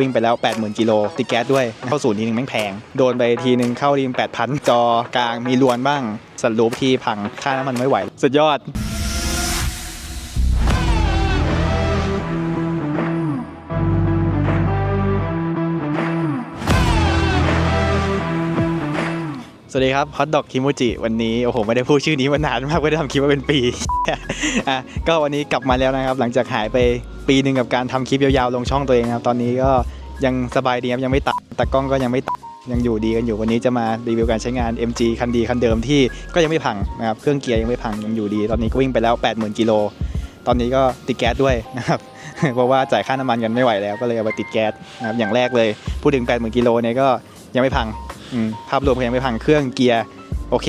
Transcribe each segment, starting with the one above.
วิ่งไปแล้ว 80,000กิโลติดแก๊สด้วย เข้าศูนย์ทีนึงแม่งแพง โดนไปทีนึงเข้าทีนึง8,000 จอกลางมีรวนบ้างสรูปที่พังค่าน้ำมันไม่ไหว สุดยอด วัสดีครับฮอตดอกคิมูจิวันนี้โอ้โหไม่ได้พูดชื่อนี้มานานมากไม่ได้ทำคลิปมาเป็นปีอะก็วันนี้กลับมาแล้วนะครับ หลังจากหายไปปีหนึ่งกับการทำคลิปยาวๆลงช่องตัวเองนะครับตอนนี้ก็ยังสบายดีครับยังไม่ตัดแต่กล้องก็ยังไม่ตัดยังอยู่ดีกันอยู่วันนี้จะมารีวิวการใช้งาน MG คันดีคันเดิมที่ก็ยังไม่พังนะครับเครื่องเกียร์ยังไม่พังยังอยู่ดี ตอนนี้ก็วิ่งไปแล้ว 80,000กิโลตอนนี้ก็ติดแก๊สด้วยนะครับเพราะว่าจ่ายค่าน้ำมันกันไม่ไหวแล้วก็เลยเอาไปติดแก๊สนะครับอย่างแรกเลยพูดถึง 80,000กิโลเนี่ยก็ยังไม่พัง อืมภาพรวมยังไม่พังเครื่องเกียร์โอเค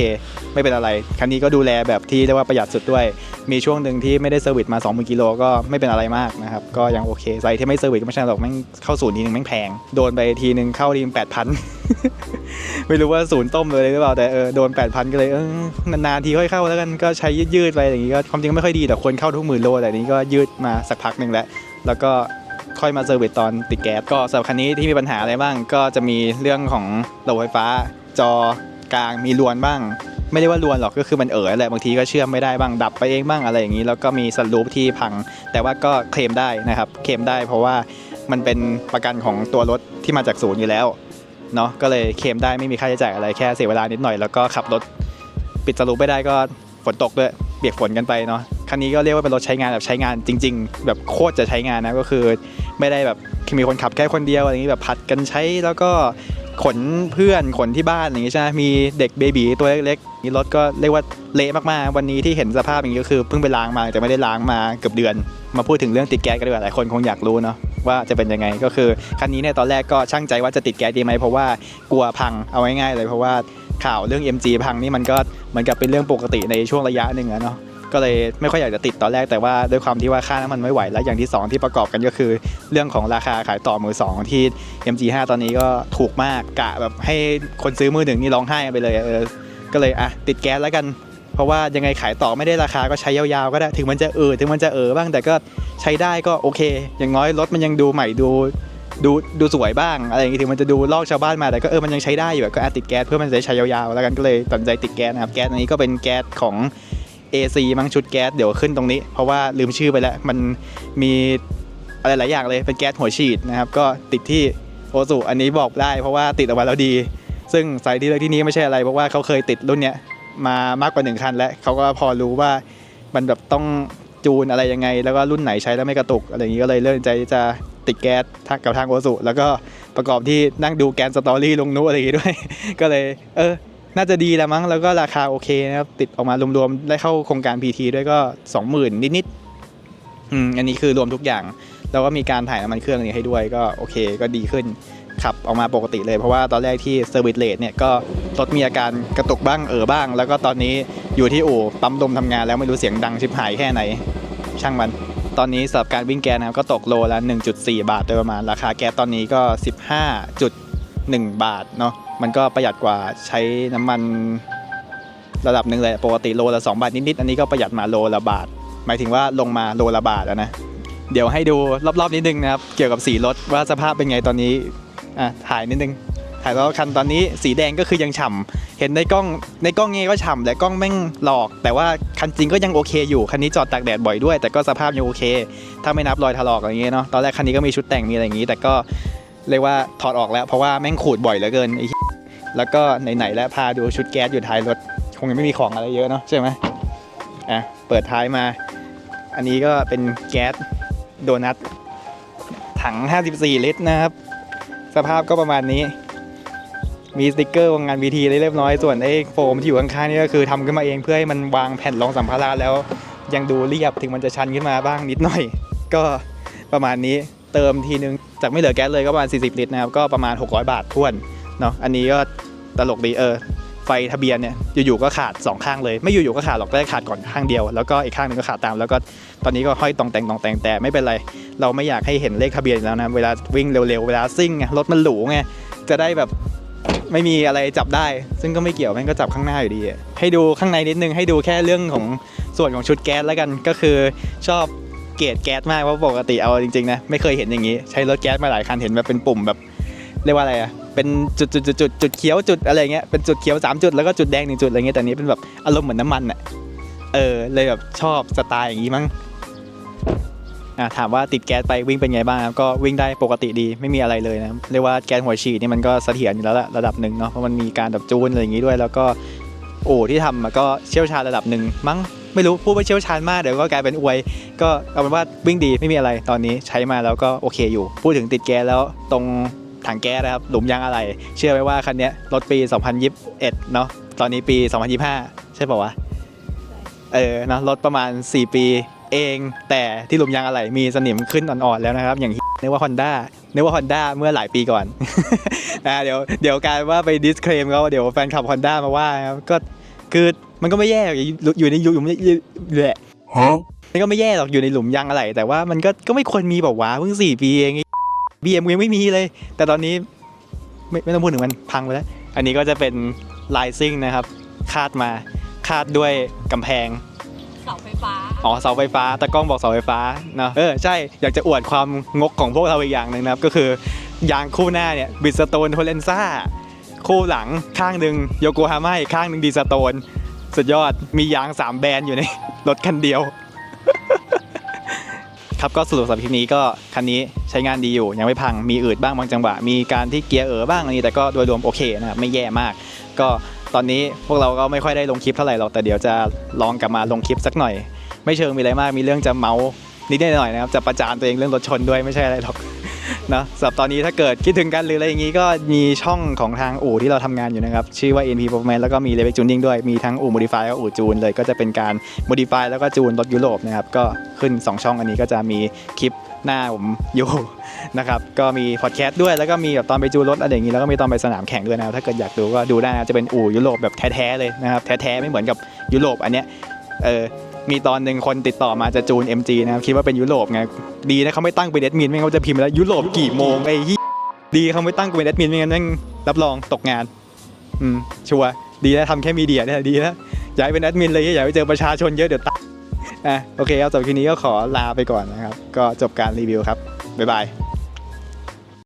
ไม่เป็นอะไร คันนี้ก็ดูแลแบบที่เรียกว่าประหยัดสุดด้วย มีช่วงหนึ่งที่ไม่ได้เซอร์วิสมา 20,000กิโลก็ไม่เป็นอะไรมากนะครับ ก็ยังโอเคใส่ที่ไม่เซอร์วิสก็ไม่ใช่หรอกแม่งเข้าศูนย์ทีนึงแม่งแพง โดนไปทีนึงเข้าทีนึง8,000ไม่รู้ว่าศูนย์ต้มเลยหรือเปล่าแต่เออโดน 8,000 ก็เลยเออนานๆทีค่อยเข้าแล้วกันก็ใช้ยืดๆไปอย่างนี้ก็ความจริงไม่ค่อยดีแต่ควรเข้าทุกหมื่นโลแต่นี้ก็ยืดมาสักพักหนึ่งแล้ว แล้วก็ ค่อยมาเซอร์วิสตอนติดแก๊สก็สำหรับคันนี้ที่มีปัญหาอะไรบ้าง ก็จะมีเรื่องของระบบไฟฟ้า จอกลางมีรวนบ้าง ไม่ได้ว่ารวนหรอกก็คือมันเอ๋อแหละบางทีก็เชื่อมไม่ได้บ้างดับไปเองบ้างอะไรอย่างนี้ แล้วก็มีสลูปที่พัง แต่ว่าก็เคลมได้นะครับเคลมได้เพราะว่ามันเป็นประกันของตัวรถที่มาจากศูนย์อยู่แล้วเนาะก็เลยเคลมได้ไม่มีค่าใช้จ่ายอะไรแค่เสียเวลานิดหน่อยแล้วก็ขับรถปิดสลูปไม่ได้ก็ฝนตกด้วยเปียกฝนกันไปเนาะ คันนี้ก็เรียกว่าเป็นรถใช้งานแบบใช้งานจริง ๆ แบบโคตรจะใช้งานนะก็คือ ไม่ได้แบบมีคนขับแค่คนเดียวอะไรอย่างนี้แบบผัดกันใช้แล้วก็ขนเพื่อนขนที่บ้านอย่างนี้ใช่ไหมมีเด็กเบบีตัวเล็กๆนี่รถก็เรียกว่าเละมากๆ วันนี้ที่เห็นสภาพอย่างนี้ก็คือเพิ่งไปล้างมาแต่ไม่ได้ล้างมาเกือบเดือน มาพูดถึงเรื่องติดแก๊สกันดีกว่าหลายคนคงอยากรู้เนาะว่าจะเป็นยังไงก็คือคันนี้เนี่ยตอนแรกก็ช่างใจว่าจะติดแก๊สดีไหมเพราะว่ากลัวพังเอาง่ายๆเลยเพราะว่าข่าวเรื่อง MG พังนี่มันก็เหมือนกับเป็นเรื่องปกติในช่วงระยะหนึ่งอะเนาะ ก็เลยไม่ค่อยอยากจะติดตอนแรกแต่ว่าด้วยความที่ว่าค่าน้ำมันไม่ไหว แล้วอย่างที่ 2 ที่ประกอบกันก็คือ เรื่องของราคาขายต่อมือสองที่ MG5 ตอนนี้ก็ถูกมากกะแบบให้คนซื้อมือหนึ่งนี่ร้องไห้ไปเลยเออก็เลยอะติดแก๊สแล้วกัน เพราะว่ายังไงขายต่อไม่ได้ราคาก็ใช้ยาวๆก็ได้ถึงมันจะเออถึงมันจะเออบ้างแต่ก็ใช้ได้ก็โอเค อย่างน้อยรถมันยังดูใหม่ดูดูดูสวยบ้างอะไรอย่างงี้ถึงมันจะดูลอกชาวบ้านมาแต่ก็เออมันยังใช้ได้อยู่ก็อะติดแก๊สเพื่อมันจะใช้ยาวๆแล้วกันก็เลยตัดใจติดแก๊สนะครับแก๊สอันนี้ก็เป็นแก๊สของ AC มั้งชุดแก๊สเดี๋ยวขึ้นตรงนี้ เพราะว่าลืมชื่อไปแล้ว มันมีอะไรหลายอย่างเลยเป็นแก๊สหัวฉีดนะครับ ก็ติดที่โอสุอันนี้บอกได้เพราะว่าติดเออกมาแล้วดี ซึ่งสายที่เลือกที่นี้ไม่ใช่อะไรเพราะว่าเขาเคยติดรุ่นเนี้ยมามากกว่าหนึ่งคันแล้วเขาก็พอรู้ว่ามันแบบต้องจูนอะไรยังไง แล้วก็รุ่นไหนใช้แล้วไม่กระตุกอะไรอย่างนี้ก็เลยเลือกใจจะติดแก๊สทางกับทางโอสุแล้วก็ประกอบที่นั่งดูแกนสตอรี่ลงนู้อะไรอย่างงี้ด้วย ก็เลยเออ น่าจะดีแล้วมั้งแล้วก็ราคาโอเคนะครับติดออกมารวมๆได้เข้าโครงการ PT ด้วยก็ 20,000 นิดๆอืมอันนี้คือรวมทุกอย่าง แล้วก็มีการถ่ายน้ำมันเครื่องนี้ให้ด้วยก็โอเคก็ดีขึ้นขับออกมาปกติเลยเพราะว่าตอนแรกที่เซอร์วิสเลทเนี่ยก็รถมีอาการกระตุกบ้างเออบ้าง แล้วก็ตอนนี้อยู่ที่อู่ปั๊มลมทำงานแล้วไม่รู้เสียงดังชิบหายแค่ไหน ช่างมัน ตอนนี้สำหรับการวิ่งแก๊สนะครับก็ตกโลละ 1.4 บาทโดยประมาณราคาแก๊สตอนนี้ก็ 1 บาทเนาะมันก็ประหยัดกว่าใช้น้ำมันระดับหนึ่งเลยปกติโลละ 2 บาทนิดๆอันนี้ก็ประหยัดมาโลละบาท หมายถึงว่าลงมาโลละบาทนะเดี๋ยวให้ดูรอบๆนิดนึงนะครับ เกี่ยวกับสีรถว่าสภาพเป็นไงตอนนี้อะถ่ายนิดนึงถ่ายแล้วคันตอนนี้สีแดงก็คือยังฉ่ำเห็นในกล้องในกล้องนี้ก็ฉ่ำแต่กล้องแม่งหลอก แต่ว่าคันจริงก็ยังโอเคอยู่คันนี้จอดตากแดดบ่อยด้วย แต่ก็สภาพยังโอเค ถ้าไม่นับรอยถลอกอะไรเงี้ยเนาะตอนแรกคันนี้ก็มีชุดแต่งมีอะไรอย่างงี้ แต่ก็ เรียกว่าถอดออกแล้วเพราะว่าแม่งขูดบ่อยเหลือเกินไอ้แล้วก็ไหนๆแล้วพาดูชุดแก๊สอยู่ท้ายรถ คงยังไม่มีของอะไรเยอะเนาะใช่ไหมอะเปิดท้ายมา อันนี้ก็เป็นแก๊สโดนัทถัง 54 ลิตรนะครับ สภาพก็ประมาณนี้ มีสติกเกอร์วางงานวีทีเรียบร้อยส่วนไอ้โฟมที่อยู่ข้างๆนี่ก็คือทำขึ้นมาเองเพื่อให้มันวางแผ่นรองสัมภาระแล้ว ยังดูเรียบถึงมันจะชันขึ้นมาบ้างนิดหน่อย ก็ประมาณนี้ เติมทีนึงจากไม่เหลือแก๊สเลยก็ประมาณ 40 ลิตรนะครับ ก็ประมาณ 600 บาทท้วนเนาะอันนี้ก็ตลกดีเออไฟทะเบียนเนี่ยอยู่ๆก็ขาด 2 ข้างเลย ไม่อยู่ๆก็ขาดหรอกได้ขาดก่อนข้างเดียว แล้วก็อีกข้างหนึงก็ขาดตาม แล้วก็ตอนนี้ก็ห้อยตองแต่งตองแต่งแต่ไม่เป็นไร เราไม่อยากให้เห็นเลขทะเบียนแล้วนะเวลาวิ่งเร็วๆเวลาซิ่งไงรถมันหรูไงจะได้แบบไม่มีอะไรจับได้ ซึ่งก็ไม่เกี่ยวแม่งก็จับข้างหน้าอยู่ดี ให้ดูข้างในนิดนึงให้ดูแค่เรื่องของส่วนของชุดแก๊สแล้วกันก็คือชอบ เกรดแก๊สมากเพราะปกติเอาจริงๆนะไม่เคยเห็นอย่างนี้ ใช้รถแก๊สมาหลายคันเห็นแบบเป็นปุ่มแบบเรียกว่าอะไรอะเป็นจุดจุดจุดจุดจุดเขียวจุดอะไรเงี้ยเป็นจุดเขียวสามจุดแล้วก็จุดแดงหนึ่งจุดอะไรเงี้ยแต่นี้เป็นแบบอารมณ์เหมือนน้ำมันอะเออเลยแบบชอบสไตล์อย่างนี้มั้งอะถามว่าติดแก๊สไปวิ่งเป็นไงบ้างครับก็วิ่งได้ปกติดีไม่มีอะไรเลยนะเรียกว่าแก๊สหัวฉีดนี่มันก็เสถียรอยู่แล้วระดับหนึ่งเนาะเพราะมันมีการแบบจูนอะไรอย่างนี้ด้วย แล้วก็โอ้ที่ทำอะก็เชี่ยวชาญระดับหนึ่งมั้ง ไม่รู้พูดว่เชี่ยวชาญมากเดี๋ยวก็กลายเป็นอวย ก็เอาเป็นว่าวิ่งดีไม่มีอะไรตอนนี้ใช้มาแล้วก็โอเคอยู่ พูดถึงติดแก๊สแล้วตรงถังแก๊สนะครับหลุมยางอะไร เชื่อไหมว่าคันนี้รถปี 2021 เนาะตอนนี้ปี 2025 ใช่ป่าวะเออเนอะรถประมาณ 4 ปีเองแต่ที่หลุมยางอะไรมีสนิมขึ้นอ่อนๆแล้วนะครับ อย่างนึกว่า Honda นึกว่า Honda เมื่อหลายปีก่อนนะเดี๋ยวเดี๋ยวกายว่าไปดิสเคลมเขาเดี๋ยวแฟนคลับ Honda มาว่าครับก็คือ มันก็ไม่แย่หรอกอยู่ในยุคอยู่ในแหละ Huh? มันก็ไม่แย่หรอกอยู่ในหลุมยางอะไร แต่ว่ามันก็ก็ไม่ควรมีแบบว่าเพิ่งสี่ปีเองบีเอ็มยังไม่มีเลย แต่ตอนนี้ไม่ไม่ต้องพูดถึงมันพังไปแล้ว อันนี้ก็จะเป็นลายซิ่งนะครับ คาดมาคาดด้วยกำแพงเสาไฟฟ้าอ๋อเสาไฟฟ้าตะกล้องบอกเสาไฟฟ้าเนาะเออใช่อยากจะอวดความงกของพวกเราอีกอย่างหนึ่งนะครับ ก็คือยางคู่หน้าเนี่ยบิสโตนโทเลนซ่าคู่หลังข้างหนึ่งโยโกฮาม่าอีกข้างหนึ่งดีสโตน สุดยอดมียาง 3 แบรนด์อยู่ในรถคันเดียว ครับก็สรุปสำหรับคลิปนี้ก็คันนี้ใช้งานดีอยู่ ยังไม่พังมีอืดบ้างบางจังหวะ มีการที่เกียร์เอ๋อบ้างอะไรนี้แต่ก็โดยรวมโอเคนะครับไม่แย่มาก ก็ตอนนี้พวกเราก็ไม่ค่อยได้ลงคลิปเท่าไหร่หรอกแต่เดี๋ยวจะลองกลับมาลงคลิปสักหน่อย ไม่เชิงมีอะไรมากมีเรื่องจะเมาส์นิดหน่อยนะครับจะประจานตัวเองเรื่องรถชนด้วยไม่ใช่อะไรหรอก นะสำหรับตอนนี้ถ้าเกิดคิดถึงกันหรืออะไรอย่างนี้ก็มีช่องของทางอู่ที่เราทำงานอยู่นะครับ ชื่อว่า NP Performance แล้วก็มี Level Tuning ด้วยมีทั้งอู่ Modify แล้วก็อู่จูนเลยก็จะเป็นการ Modify แล้วก็จูนรถยุโรปนะครับ ก็ขึ้น 2 ช่องอันนี้ก็จะมีคลิปหน้าผมอยู่ นะครับก็มีพอดแคสต์ด้วยแล้วก็มีแบบตอนไปจูนรถอะไรอย่างนี้แล้วก็มีตอนไปสนามแข่งด้วยนะครับถ้าเกิดอยากดูก็ดูได้นะจะเป็นอู่ยุโรปแบบแท้ๆเลยนะครับแท้ๆไม่เหมือนกับยุโรปอันเนี้ยเออ มีตอนหนึ่งคนติดต่อมาจะจูน MG นะครับคิดว่าเป็นยุโรปไงดีนะเขาไม่ตั้งเป็นเดดมินไม่งั้นเขาจะพิมพ์แล้วยุโรปกี่โมงไอ้เหี้ยดีเขาไม่ตั้งเป็นเดดมินไม่งั้นแม่งรับรองตกงานอืมชัวร์ดีนะทำแค่มีเดียเนี่ยดีนะอย่าให้เป็นแอดมินเลยอย่าไปเจอประชาชนเยอะเดี๋ยวตายอะโอเคครับสำหรับคลิปนี้ก็ขอลาไปก่อนนะครับ ก็จบการรีวิวครับบ๊ายบาย